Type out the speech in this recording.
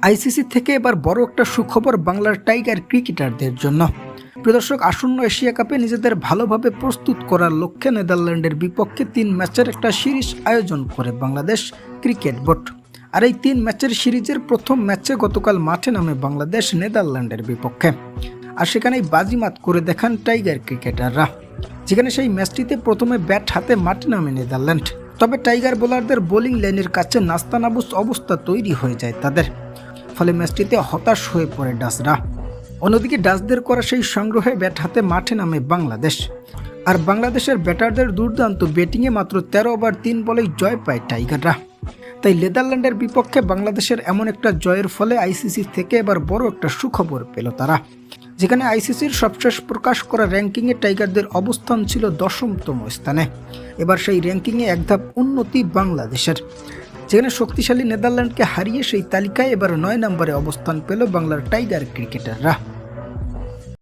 ICC থেকে এবার বড় একটা সুখবর বাংলার টাইগার ক্রিকেটারদের জন্য। প্রদর্শক আসন্ন এশিয়া কাপে নিজেদের ভালোভাবে প্রস্তুত করার লক্ষ্যে নেদারল্যান্ডের বিপক্ষে তিন ম্যাচের একটা সিরিজ আয়োজন করে বাংলাদেশ ক্রিকেট বোর্ড। আর এই তিন ম্যাচের সিরিজের প্রথম ম্যাচে গতকাল মাঠে নামে বাংলাদেশ নেদারল্যান্ডের বিপক্ষে। আর সেখানেই বাজিমাত করে দেখান টাইগার ক্রিকেটাররা। যেখানে সেই ম্যাচটিতে প্রথমে ব্যাট হাতে মাঠে নামে নেদারল্যান্ড। তবে টাইগার বোলারদের বোলিং লাইনের কাছে নাস্তানাবুস অবস্থা তৈরি হয়ে যায় তাদের। ফলে ম্যাচটিতে হতাশ হয়ে পড়ে ডাসরা অন্যদিকে ডাচদের করা সেই সংগ্রহে ব্যাট হাতে মাঠে নামে বাংলাদেশ। আর বাংলাদেশের ব্যাটারদের দুর্দান্ত ব্যাটিংয়ে মাত্র তেরো ওভার, তিন বলেই জয় পায় টাইগাররা। তাই নেদারল্যান্ডের বিপক্ষে বাংলাদেশের এমন একটা জয়ের ফলে আইসিসি থেকে এবার বড় একটা সুখবর পেল তারা। যেখানে আইসিসির সবশেষ প্রকাশ করা র্যাঙ্কিংয়ে টাইগারদের অবস্থান ছিল দশমতম স্থানে। এবার সেই র্যাঙ্কিংয়ে এক ধাপ উন্নতি বাংলাদেশের। যেখানে শক্তিশালী নেদারল্যান্ডকে হারিয়ে সেই তালিকায় এবার নয় নম্বরে অবস্থান পেল বাংলার টাইগার ক্রিকেটাররা।